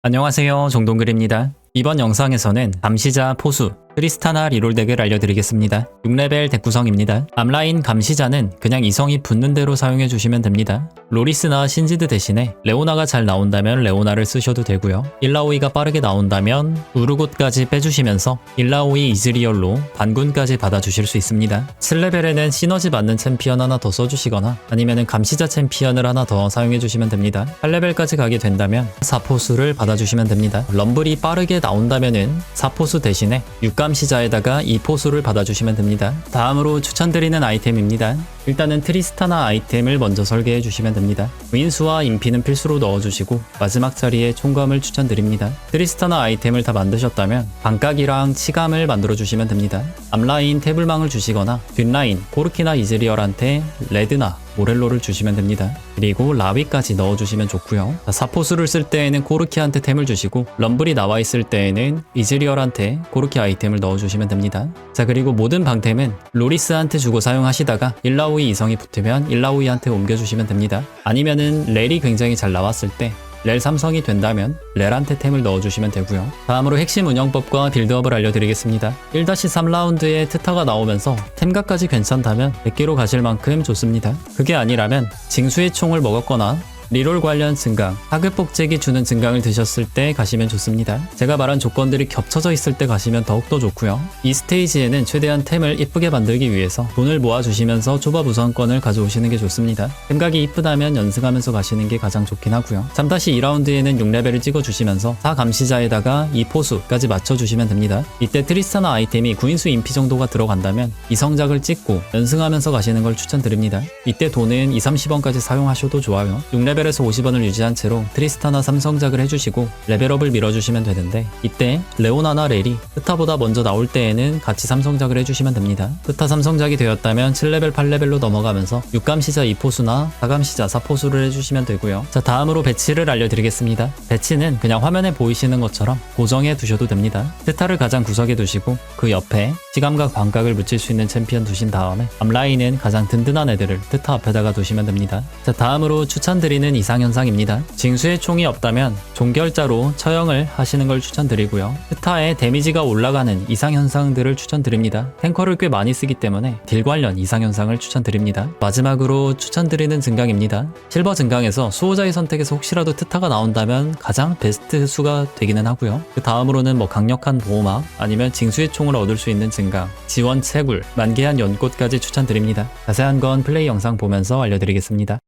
안녕하세요 정동글입니다. 이번 영상에서는 감시자 포수 크리스타나 리롤 덱을 알려드리겠습니다. 6레벨 덱 구성입니다. 앞라인 감시자는 그냥 이성이 붙는 대로 사용해 주시면 됩니다. 로리스나 신지드 대신에 레오나가 잘 나온다면 레오나를 쓰셔도 되고요. 일라오이가 빠르게 나온다면 우르곳까지 빼주시면서 일라오이 이즈리얼로 반군까지 받아주실 수 있습니다. 7레벨에는 시너지 맞는 챔피언 하나 더 써주시거나 아니면 감시자 챔피언을 하나 더 사용해 주시면 됩니다. 8레벨까지 가게 된다면 사포수를 받아주시면 됩니다. 럼블이 빠르게 나온다면은 사포수 대신에 육감 시자에다가 이 포수를 받아주시면 됩니다. 다음으로 추천드리는 아이템입니다. 일단은 트리스타나 아이템을 먼저 설계해 주시면 됩니다. 윈수와 인피는 필수로 넣어주시고 마지막 자리에 총감을 추천드립니다. 트리스타나 아이템을 다 만드셨다면 반각이랑 치감을 만들어 주시면 됩니다. 앞라인 태블망을 주시거나 뒷라인 코르키나 이즈리얼한테 레드나 모렐로를 주시면 됩니다. 그리고 라위까지 넣어주시면 좋고요. 자, 사포수를 쓸 때에는 코르키한테 템을 주시고 럼블이 나와 있을 때에는 이즈리얼한테 코르키 아이템을 넣어주시면 됩니다. 자 그리고 모든 방템은 로리스한테 주고 사용하시다가 일라 오이 이성이 붙으면 일라오이한테 옮겨주시면 됩니다. 아니면은 렐이 굉장히 잘 나왔을 때 렐 삼성이 된다면 렐한테 템을 넣어주시면 되고요. 다음으로 핵심 운영법과 빌드업을 알려드리겠습니다. 1-3라운드에 트타가 나오면서 템각까지 괜찮다면 100개로 가실 만큼 좋습니다. 그게 아니라면 징수의 총을 먹었거나 리롤 관련 증강, 하급 복제기 주는 증강을 드셨을 때 가시면 좋습니다. 제가 말한 조건들이 겹쳐져 있을 때 가시면 더욱더 좋고요. 이 스테이지에는 최대한 템을 이쁘게 만들기 위해서 돈을 모아주시면서 초밥 우선권을 가져오시는 게 좋습니다. 템각이 이쁘다면 연승하면서 가시는 게 가장 좋긴 하고요. 잠다시 2라운드에는 6레벨을 찍어주시면서 4감시자에다가 2포수까지 맞춰주시면 됩니다. 이때 트리스타나 아이템이 구인수 인피 정도가 들어간다면 이 성작을 찍고 연승하면서 가시는 걸 추천드립니다. 이때 돈은 2, 30원까지 사용하셔도 좋아요. 6레벨 1 레벨에서 50원을 유지한 채로 트리스타나 삼성작을 해주시고 레벨업을 밀어주시면 되는데 이때 레오나나 렐이 스타보다 먼저 나올 때에는 같이 삼성작을 해주시면 됩니다. 스타 삼성작이 되었다면 7레벨 8레벨로 넘어가면서 6감시자 2포수나 4감시자 4포수를 해주시면 되고요. 자 다음으로 배치를 알려드리겠습니다. 배치는 그냥 화면에 보이시는 것처럼 고정해 두셔도 됩니다. 스타를 가장 구석에 두시고 그 옆에 시감과 광각을 묻힐 수 있는 챔피언 두신 다음에 앞라인은 가장 든든한 애들을 트타 앞에다가 두시면 됩니다. 자 다음으로 추천드리는 이상현상입니다. 징수의 총이 없다면 종결자로 처형을 하시는 걸 추천드리고요. 스타의 데미지가 올라가는 이상현상들을 추천드립니다. 탱커를 꽤 많이 쓰기 때문에 딜 관련 이상현상을 추천드립니다. 마지막으로 추천드리는 증강입니다. 실버 증강에서 수호자의 선택에서 혹시라도 트타가 나온다면 가장 베스트 수가 되기는 하고요. 그 다음으로는 뭐 강력한 보호막 아니면 징수의 총을 얻을 수 있는 증강, 지원 채굴, 만개한 연꽃까지 추천드립니다. 자세한 건 플레이 영상 보면서 알려드리겠습니다.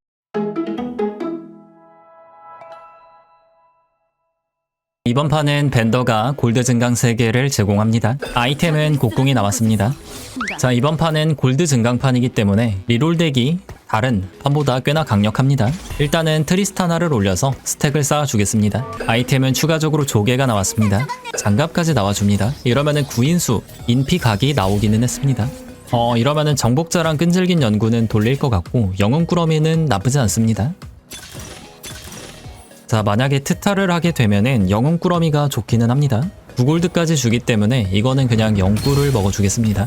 이번 판은 벤더가 골드 증강 3개를 제공합니다. 아이템은 곡궁이 나왔습니다. 자, 이번 판은 골드 증강판이기 때문에 리롤 덱이 다른 판보다 꽤나 강력합니다. 일단은 트리스타나를 올려서 스택을 쌓아주겠습니다. 아이템은 추가적으로 조개가 나왔습니다. 장갑까지 나와줍니다. 이러면은 구인수, 인피각이 나오기는 했습니다. 어, 이러면은 정복자랑 끈질긴 연구는 돌릴 것 같고 영웅꾸러미는 나쁘지 않습니다. 자 만약에 트타를 하게 되면은 영웅 꾸러미가 좋기는 합니다. 9골드까지 주기 때문에 이거는 그냥 영꿀을 먹어주겠습니다.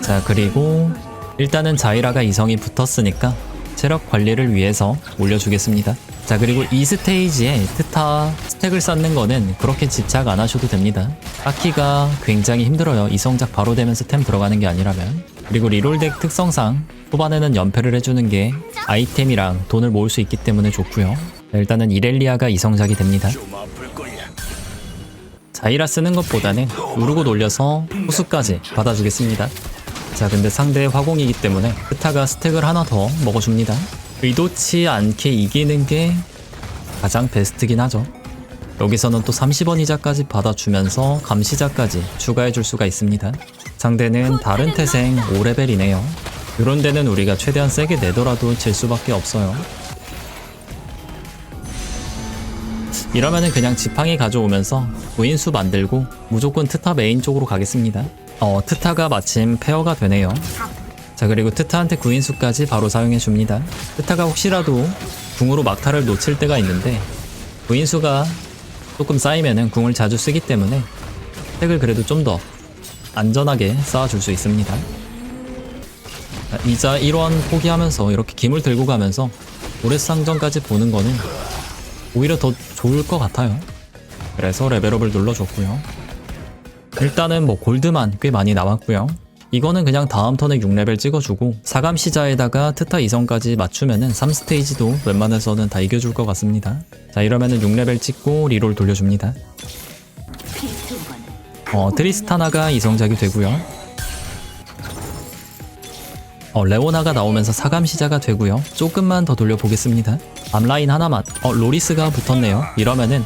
자 그리고 일단은 자이라가 이성이 붙었으니까 체력 관리를 위해서 올려주겠습니다. 자 그리고 이 스테이지에 트타 스택을 쌓는 거는 그렇게 집착 안 하셔도 됩니다. 쌓기가 굉장히 힘들어요. 이성작 바로 되면서 템 들어가는 게 아니라면. 그리고 리롤덱 특성상 초반에는 연패를 해주는 게 아이템이랑 돈을 모을 수 있기 때문에 좋고요. 일단은 이렐리아가 이성작이 됩니다. 자이라 쓰는 것보다는 누르고 돌려서 호수까지 받아주겠습니다 자 근데 상대 화공이기 때문에 크타가 스택을 하나 더 먹어줍니다. 의도치 않게 이기는 게 가장 베스트긴 하죠. 여기서는 또 30원 이자까지 받아주면서 감시자까지 추가해줄 수가 있습니다. 상대는 다른 태생 5레벨이네요. 이런 데는 우리가 최대한 세게 내더라도 질 수밖에 없어요. 이러면은 그냥 지팡이 가져오면서 무인수 만들고 무조건 트타 메인 쪽으로 가겠습니다 어 트타가 마침 페어가 되네요 자 그리고 트타한테 구인수까지 바로 사용해 줍니다 트타가 혹시라도 궁으로 막타를 놓칠 때가 있는데 구인수가 조금 쌓이면은 궁을 자주 쓰기 때문에 팩을 그래도 좀 더 안전하게 쌓아줄 수 있습니다 자, 이자 1원 포기하면서 이렇게 김을 들고 가면서 고래상전까지 보는 거는 오히려 더 좋을 것 같아요. 그래서 레벨업을 눌러줬고요. 일단은 뭐 골드만 꽤 많이 남았고요. 이거는 그냥 다음 턴에 6레벨 찍어주고 사감 시자에다가 트타 2성까지 맞추면은 3스테이지도 웬만해서는 다 이겨줄 것 같습니다. 자 이러면은 6레벨 찍고 리롤 돌려줍니다. 어 트리스타나가 이성작이 되고요. 어 레오나가 나오면서 사감 시자가 되고요. 조금만 더 돌려보겠습니다. 앞라인 하나만. 어 로리스가 붙었네요. 이러면은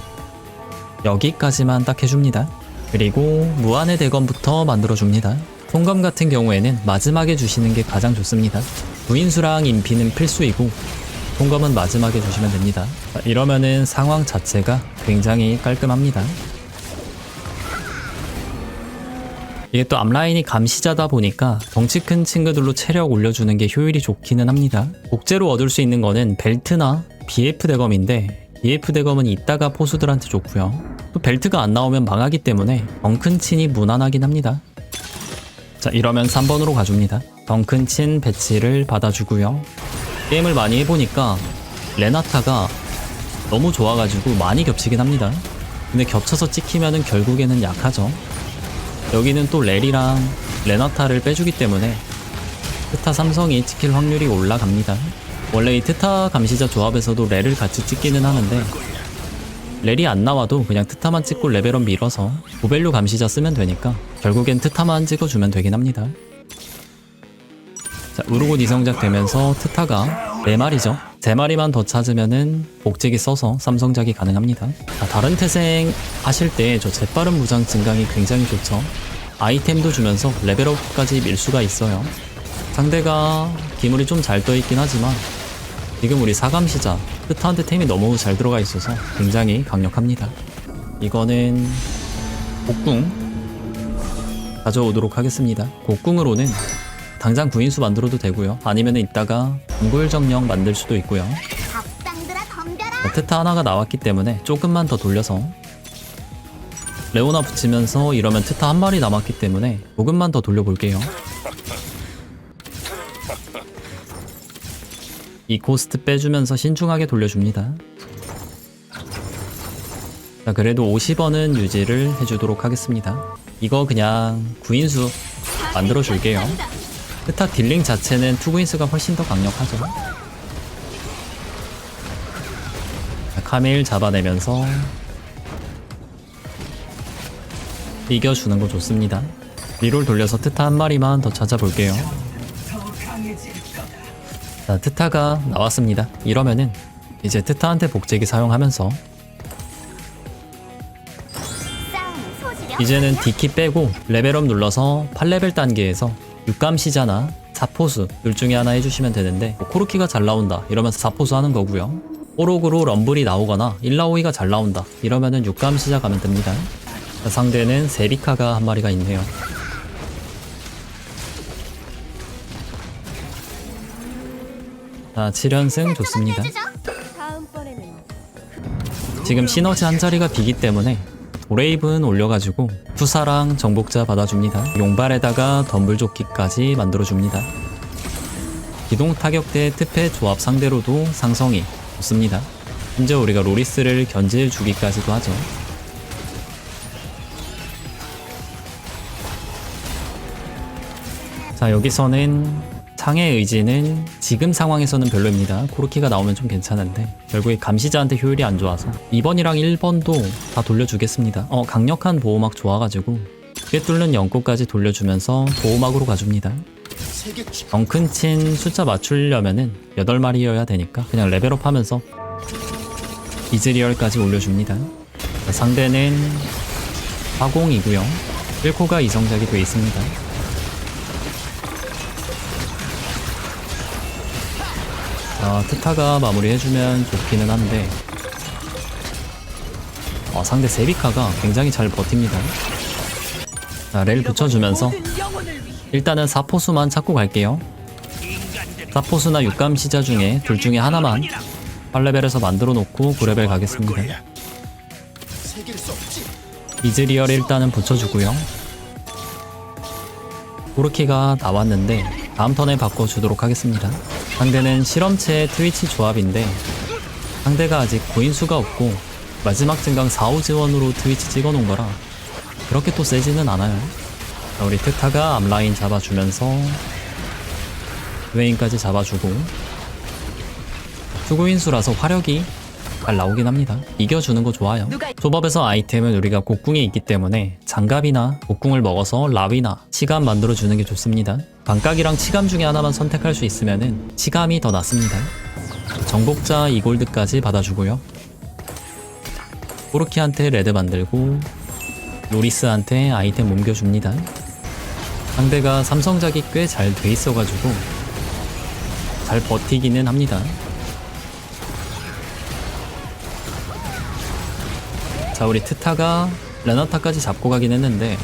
여기까지만 딱 해줍니다. 그리고 무한의 대검부터 만들어줍니다. 통검 같은 경우에는 마지막에 주시는 게 가장 좋습니다. 부인수랑 인피는 필수이고 통검은 마지막에 주시면 됩니다. 자, 이러면은 상황 자체가 굉장히 깔끔합니다. 이게 또 앞라인이 감시자다 보니까 덩치 큰 친구들로 체력 올려주는 게 효율이 좋기는 합니다. 복제로 얻을 수 있는 거는 벨트나 BF 대검인데 BF 대검은 이따가 포수들한테 좋고요. 또 벨트가 안 나오면 망하기 때문에 덩큰친이 무난하긴 합니다. 자 이러면 3번으로 가줍니다. 덩큰친 배치를 받아주고요. 게임을 많이 해보니까 레나타가 너무 좋아가지고 많이 겹치긴 합니다. 근데 겹쳐서 찍히면은 결국에는 약하죠. 여기는 또 렐이랑 레나타를 빼주기 때문에 트타 삼성이 찍힐 확률이 올라갑니다. 원래 이 트타 감시자 조합에서도 렐을 같이 찍기는 하는데 렐이 안 나와도 그냥 트타만 찍고 레벨업 밀어서 고밸류 감시자 쓰면 되니까 결국엔 트타만 찍어주면 되긴 합니다. 자, 우르곤 이성작 되면서 트타가 4마리죠. 3마리만 더 찾으면은 복제기 써서 삼성작이 가능합니다. 자, 다른 태생 하실 때 저 재빠른 무장 증강이 굉장히 좋죠. 아이템도 주면서 레벨업까지 밀 수가 있어요. 상대가 기물이 좀 잘 떠있긴 하지만 지금 우리 사감시자 트타한테 템이 너무 잘 들어가 있어서 굉장히 강력합니다. 이거는 곡궁 가져오도록 하겠습니다. 곡궁으로는 당장 구인수 만들어도 되고요. 아니면 이따가 동굴정령 만들 수도 있고요. 트타 하나가 나왔기 때문에 조금만 더 돌려서 레오나 붙이면서 이러면 트타 한 마리 남았기 때문에 조금만 더 돌려볼게요. 이 고스트 빼주면서 신중하게 돌려줍니다. 자, 그래도 50원은 유지를 해주도록 하겠습니다. 이거 그냥 구인수 만들어줄게요. 트타 딜링 자체는 투구인스가 훨씬 더 강력하죠. 자, 카밀 잡아내면서 이겨주는 거 좋습니다. 리롤 돌려서 트타 한 마리만 더 찾아볼게요. 자, 트타가 나왔습니다. 이러면은 이제 트타한테 복제기 사용하면서 이제는 디키 빼고 레벨업 눌러서 8레벨 단계에서 육감시자나 사포수 둘 중에 하나 해주시면 되는데 뭐 코르키가 잘 나온다 이러면서 사포수 하는 거고요. 뽀록으로 럼블이 나오거나 일라오이가 잘 나온다 이러면은 육감시자 가면 됩니다. 자, 상대는 세비카가 한 마리가 있네요 자 7연승 좋습니다 지금 시너지 한 자리가 비기 때문에 도레이븐 올려가지고 투사랑 정복자 받아줍니다. 용발에다가 덤블조끼까지 만들어줍니다. 기동 타격대 특패 조합 상대로도 상성이 좋습니다. 심지어 우리가 로리스를 견제해주기까지도 하죠. 자 여기서는 창의 의지는 지금 상황에서는 별로입니다. 코르키가 나오면 좀 괜찮은데 결국에 감시자한테 효율이 안 좋아서 2번이랑 1번도 다 돌려주겠습니다. 어 강력한 보호막 좋아가지고 꿰뚫는 연꽃까지 돌려주면서 보호막으로 가줍니다. 덩큰친 숫자 맞추려면은 8마리여야 되니까 그냥 레벨업 하면서 이즈리얼까지 올려줍니다. 자, 상대는 화공이고요. 1코가 이성작이 돼 있습니다. 자, 트타가 마무리해주면 좋기는 한데 어, 상대 세비카가 굉장히 잘 버팁니다. 자, 렐 붙여주면서 일단은 사포수만 찾고 갈게요. 사포수나 육감시자 중에 둘 중에 하나만 8레벨에서 만들어 놓고 9레벨 가겠습니다. 이즈리얼 일단은 붙여주고요. 고르키가 나왔는데 다음 턴에 바꿔주도록 하겠습니다. 상대는 실험체 트위치 조합인데 상대가 아직 고인수가 없고 마지막 증강 4호 지원으로 트위치 찍어놓은 거라 그렇게 또 세지는 않아요. 자, 우리 트타가 앞라인 잡아주면서 웨인까지 잡아주고 투구인수라서 화력이 잘 나오긴 합니다. 이겨주는 거 좋아요. 조법에서 아이템은 우리가 곡궁이 있기 때문에 장갑이나 곡궁을 먹어서 라위나 치감 만들어주는 게 좋습니다. 반각이랑 치감 중에 하나만 선택할 수 있으면은 치감이 더 낫습니다. 정복자 2골드까지 받아주고요. 코르키한테 레드 만들고 로리스한테 아이템 옮겨줍니다. 상대가 삼성작이 꽤 잘 돼 있어가지고 잘 버티기는 합니다. 자 우리 트타가 레나타까지 잡고 가긴 했는데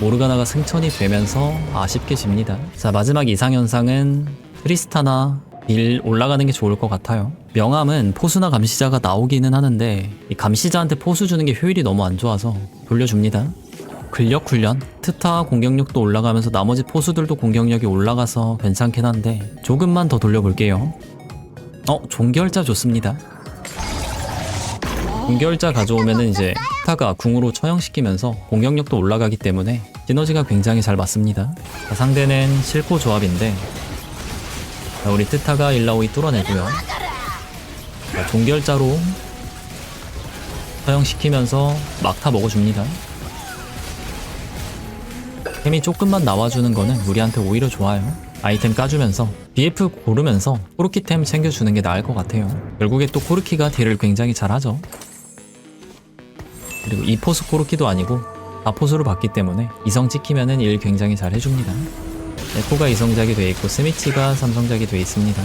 모르가나가 승천이 되면서 아쉽게 집니다. 자 마지막 이상현상은 트리스타나 빌 올라가는 게 좋을 것 같아요. 명함은 포수나 감시자가 나오기는 하는데 이 감시자한테 포수 주는 게 효율이 너무 안 좋아서 돌려줍니다. 근력 훈련? 트타 공격력도 올라가면서 나머지 포수들도 공격력이 올라가서 괜찮긴 한데 조금만 더 돌려볼게요. 어 종결자 좋습니다. 공결자 가져오면은 이제 타가 궁으로 처형시키면서 공격력도 올라가기 때문에 시너지가 굉장히 잘 맞습니다. 자, 상대는 실코 조합인데 자, 우리 트타가 일라오이 뚫어내고요. 자, 종결자로 처형시키면서 막타 먹어줍니다. 템이 조금만 나와주는 거는 우리한테 오히려 좋아요. 아이템 까주면서 BF 고르면서 코르키템 챙겨주는 게 나을 것 같아요. 결국에 또 코르키가 딜을 굉장히 잘하죠. 그리고 이 포스 코르키도 아니고 다포수를 받기 때문에 이성 찍히면은 일 굉장히 잘 해줍니다. 에코가 이성작이 돼 있고 스미치가 삼성작이 돼 있습니다.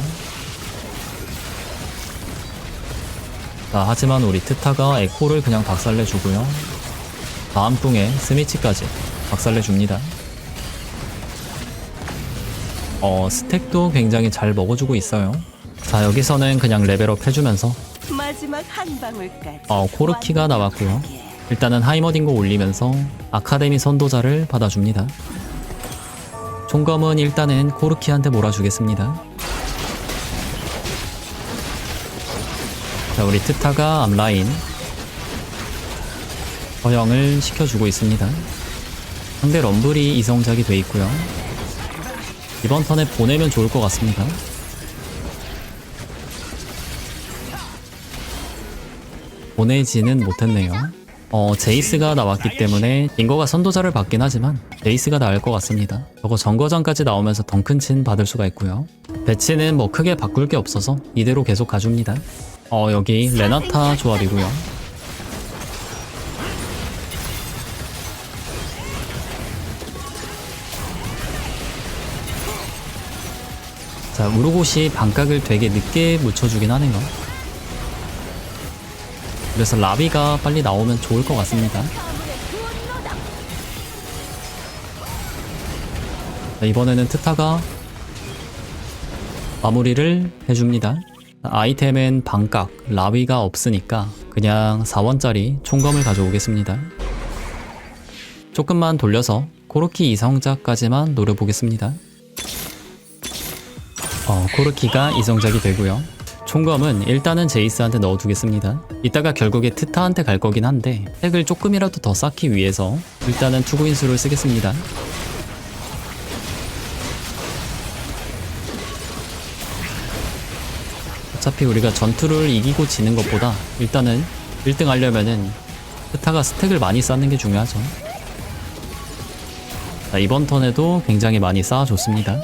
자, 하지만 우리 트타가 에코를 그냥 박살내주고요. 다음 뚱에 스미치까지 박살내줍니다. 어, 스택도 굉장히 잘 먹어주고 있어요. 자, 여기서는 그냥 레벨업 해주면서 마지막 한 방울까지. 어, 코르키가 나왔고요. 일단은 하이머딩고 올리면서 아카데미 선도자를 받아줍니다. 총검은 일단은 코르키한테 몰아주겠습니다. 자, 우리 트타가 앞라인 허영을 시켜주고 있습니다. 상대 럼블이 이성작이 돼 있고요. 이번 턴에 보내면 좋을 것 같습니다. 보내지는 못했네요. 어, 제이스가 나왔기 때문에 링거가 선도자를 받긴 하지만 제이스가 나을 것 같습니다. 저거 정거장까지 나오면서 덩큰 친 받을 수가 있고요. 배치는 뭐 크게 바꿀 게 없어서 이대로 계속 가줍니다. 어, 여기 레나타 조합이고요. 자, 우르곳이 반각을 되게 늦게 묻혀주긴 하네요. 그래서 라비가 빨리 나오면 좋을 것 같습니다. 자, 이번에는 트타가 마무리를 해줍니다. 아이템은 반각, 라비가 없으니까 그냥 4원짜리 총검을 가져오겠습니다. 조금만 돌려서 코르키 이성작까지만 노려보겠습니다. 어, 코르키가 이성작이 되고요. 총검은 일단은 제이스한테 넣어두겠습니다. 이따가 결국에 트타한테 갈 거긴 한데 핵을 조금이라도 더 쌓기 위해서 일단은 투구인수를 쓰겠습니다. 어차피 우리가 전투를 이기고 지는 것보다 일단은 1등 하려면은 트타가 스택을 많이 쌓는 게 중요하죠. 자, 이번 턴에도 굉장히 많이 쌓아줬습니다.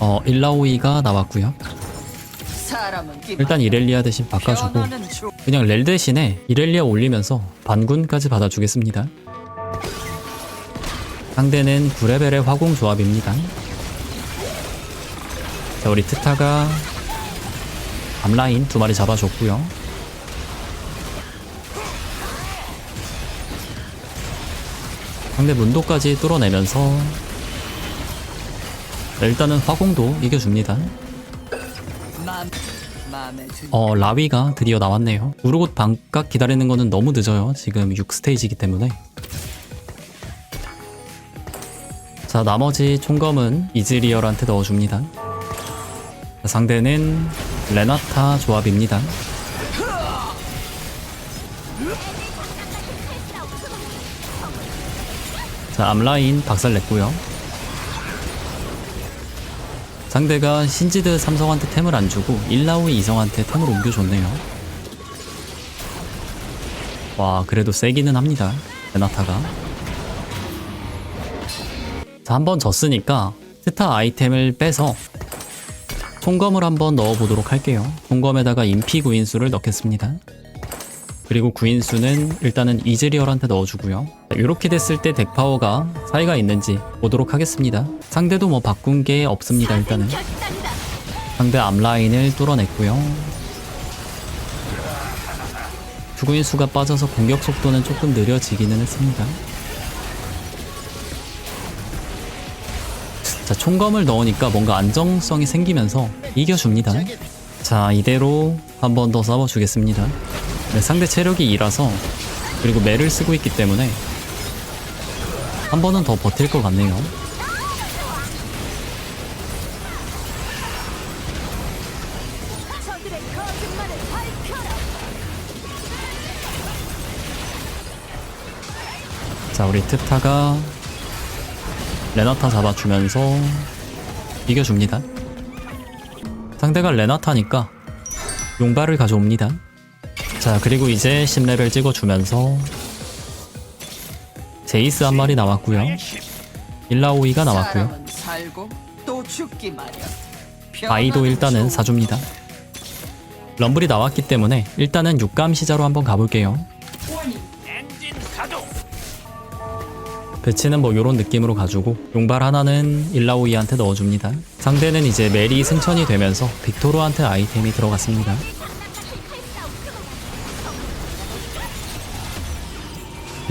어, 일라오이가 나왔고요. 일단 이렐리아 대신 바꿔주고 그냥 렐 대신에 이렐리아 올리면서 반군까지 받아주겠습니다. 상대는 9레벨의 화공 조합입니다. 자, 우리 트타가 앞라인 두 마리 잡아줬고요. 상대 문도까지 뚫어내면서 일단은 화공도 이겨줍니다. 어, 라위가 드디어 나왔네요. 우르곳 반각 기다리는 거는 너무 늦어요. 지금 6스테이지이기 때문에. 자, 나머지 총검은 이즈리얼한테 넣어줍니다. 상대는 레나타 조합입니다. 자, 앞라인 박살냈고요. 상대가 신지드 삼성한테 템을 안 주고 일라오이 이성한테 템을 옮겨줬네요. 와, 그래도 세기는 합니다. 레나타가. 자, 한 번 졌으니까 스타 아이템을 빼서 총검을 한번 넣어보도록 할게요. 총검에다가 인피 구인수를 넣겠습니다. 그리고 구인수는 일단은 이즈리얼한테 넣어주고요. 이렇게 됐을 때 덱파워가 차이가 있는지 보도록 하겠습니다. 상대도 뭐 바꾼 게 없습니다. 일단은. 상대 앞라인을 뚫어냈고요. 주구인수가 빠져서 공격 속도는 조금 느려지기는 했습니다. 자, 총검을 넣으니까 뭔가 안정성이 생기면서 이겨줍니다. 자, 이대로 한 번 더 싸워주겠습니다. 네, 상대 체력이 2라서 그리고 매를 쓰고 있기 때문에 한 번은 더 버틸 것 같네요. 자, 우리 트타가 레나타 잡아주면서 이겨줍니다. 상대가 레나타니까 용발을 가져옵니다. 자, 그리고 이제 10레벨 찍어주면서 제이스 한 마리 나왔고요. 일라오이가 나왔고요. 바이도 일단은 사줍니다. 럼블이 나왔기 때문에 일단은 육감 시자로 한번 가볼게요. 배치는 뭐 요런 느낌으로 가지고 용발 하나는 일라오이한테 넣어줍니다. 상대는 이제 멜이 승천이 되면서 빅토르한테 아이템이 들어갔습니다.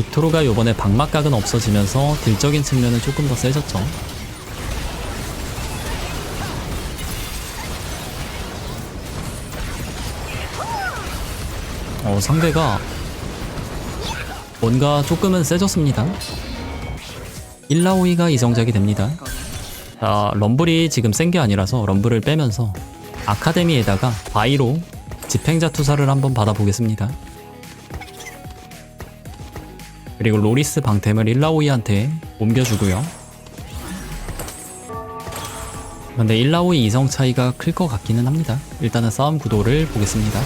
빅토르가 요번에 방막각은 없어지면서 딜적인 측면은 조금 더 세졌죠. 어, 상대가 뭔가 조금은 세졌습니다. 일라오이가 이성작이 됩니다. 자, 럼블이 지금 센 게 아니라서 럼블을 빼면서 아카데미에다가 바이로 집행자 투사를 한번 받아보겠습니다. 그리고 로리스 방템을 일라오이한테 옮겨주고요. 근데 일라오이 이성 차이가 클 것 같기는 합니다. 일단은 싸움 구도를 보겠습니다.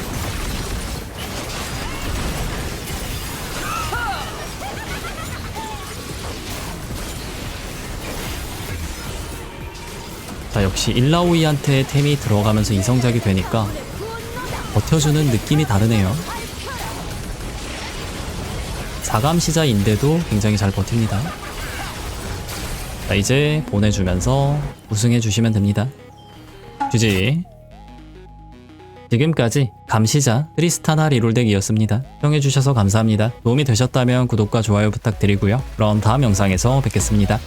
자 역시 일라오이한테 템이 들어가면서 이성작이 되니까 버텨주는 느낌이 다르네요 4감시자인데도 굉장히 잘 버팁니다. 자 이제 보내주면서 우승해 주시면 됩니다. GG 지금까지 감시자 트리스타나 리롤덱이었습니다. 시청해주셔서 감사합니다. 도움이 되셨다면 구독과 좋아요 부탁드리고요. 그럼 다음 영상에서 뵙겠습니다